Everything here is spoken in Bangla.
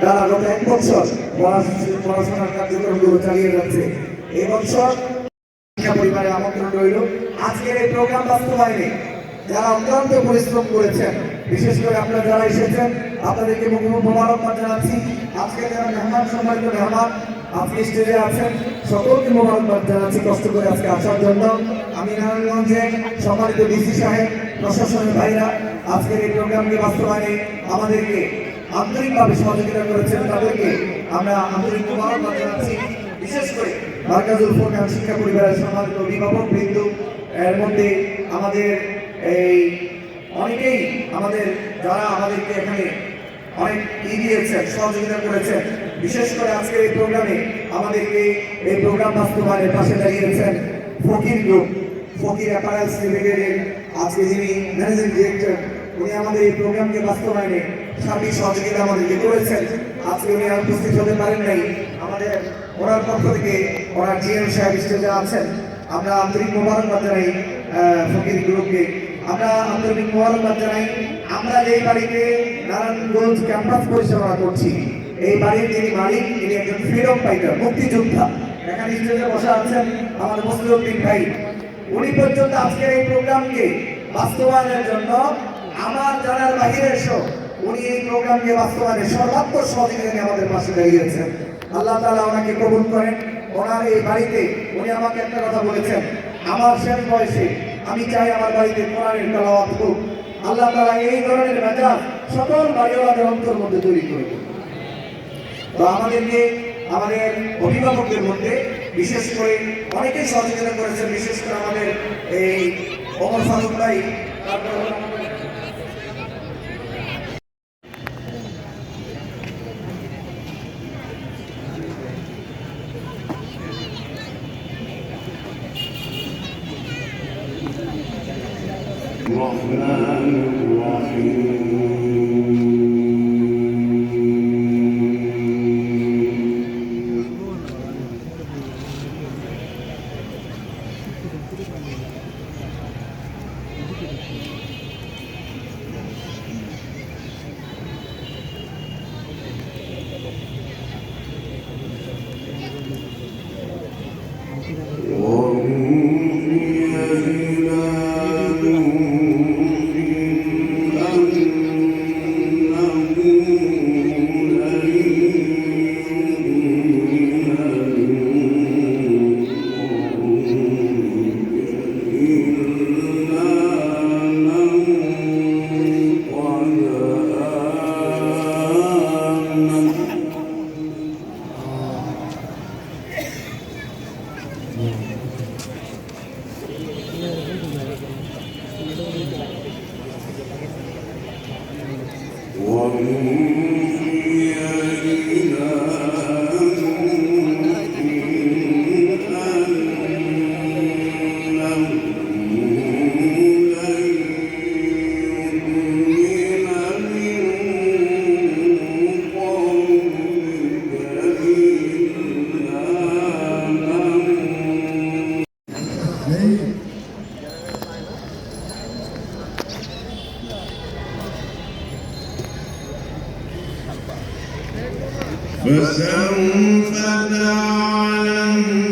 তারা গত এক বছর পড়াশোনা- পড়াশোনার কার্যক্রমগুলো চালিয়ে যাচ্ছে। এই বছর শিক্ষা পরিবারের আমন্ত্রণ রইল। আজকের এই প্রোগ্রাম বাস্তবায়নে যারা অক্লান্ত পরিশ্রম করেছেন, বিশেষ করে আপনারা যারা এসেছেন, আপনাদেরকে মোবারকবাদ জানাচ্ছি। আজকে যারা মেহমান সম্মানিত মেহমান, আজকে স্টেজে আছেন, সকলকে মোবারকবাদ জানাচ্ছি, কষ্ট করে আজকে আসার জন্য। আমি নারায়ণগঞ্জে সম্মানিত ডিসি সাহেব, প্রশাসনের ভাইরা, আজকের এই প্রোগ্রামকে বাস্তবায়নে আমাদেরকে আন্তরিকভাবে সহযোগিতা করেছেন তাদেরকে আমরা আন্তরিক মোবারকবাদ জানাচ্ছি। বিশেষ করে মার্কাজুল ফোরকান শিক্ষা পরিবারের সম্মানিত অভিভাবক বিন্দু, এর মধ্যে আমাদের এই অনেকেই আমাদের, যারা আমাদেরকে এখানে অনেক ই দিয়েছেন, সহযোগিতা করেছেন। বিশেষ করে আজকের এই প্রোগ্রামে আমাদেরকে এই প্রোগ্রাম বাস্তবায়নের পাশে দাঁড়িয়েছেন ফকির গ্রুপ। ফকির অ্যাপারেলস লিমিটেডের আজকে যিনি ম্যানেজিং ডিরেক্টর, উনি আমাদের এই প্রোগ্রামকে বাস্তবায়নে সার্বিক সহযোগিতা আমাদেরকে করেছেন। আজকে উনি আর উপস্থিত হতে পারেন নাই। আমাদের ওনার পক্ষ থেকে ওনার জিএম সাহেব স্টেজে আছেন। আমরা আন্তরিক মোবারকবাদ জানাই ফকির গ্রুপকে। আমরা আন্তরিক মোবারকবাদ জানাই, আমরা যেই বাড়িতে নারায়ণগঞ্জ ক্যাম্পাস পরিচালনা করছি, এই বাড়ির যিনি মালিক, তিনি একজন ফ্রিডম ফাইটার মুক্তিযোদ্ধা। এখানে স্টেজে বসে আছেন আমার মসলিউদ্দিন ভাই। উনি পর্যন্ত আজকের এই প্রোগ্রামকে বাস্তবায়নের জন্য আমার জানার বাহিরে এসো। উনি এই প্রোগ্রামকে বাস্তবায়নে সর্বাত্মক সহযোগিতা নিয়ে আমাদের পাশে দাঁড়িয়েছেন। আল্লাহ তালা ওনাকে কবুল করেন। ওনার এই বাড়িতে উনি আমাকে একটা কথা বলেছেন, আমার শেষ বয়সে আমি চাই আমার বাড়িতে কোরআনের তেলাওয়াত হোক। আল্লাহ তালা এই ধরনের মেজাজ সকল বাড়িওয়ালাদের অন্তর মধ্যে তৈরি করে দেন। তো আমাদেরকে, আমাদের অভিভাবকদের মধ্যে বিশেষ করে অনেকেই সহযোগিতা করেছেন, বিশেষ করে আমাদের এই অমর ফারুক ভাই, তারপর الرحمن الرحيم. Om فسوف تعلم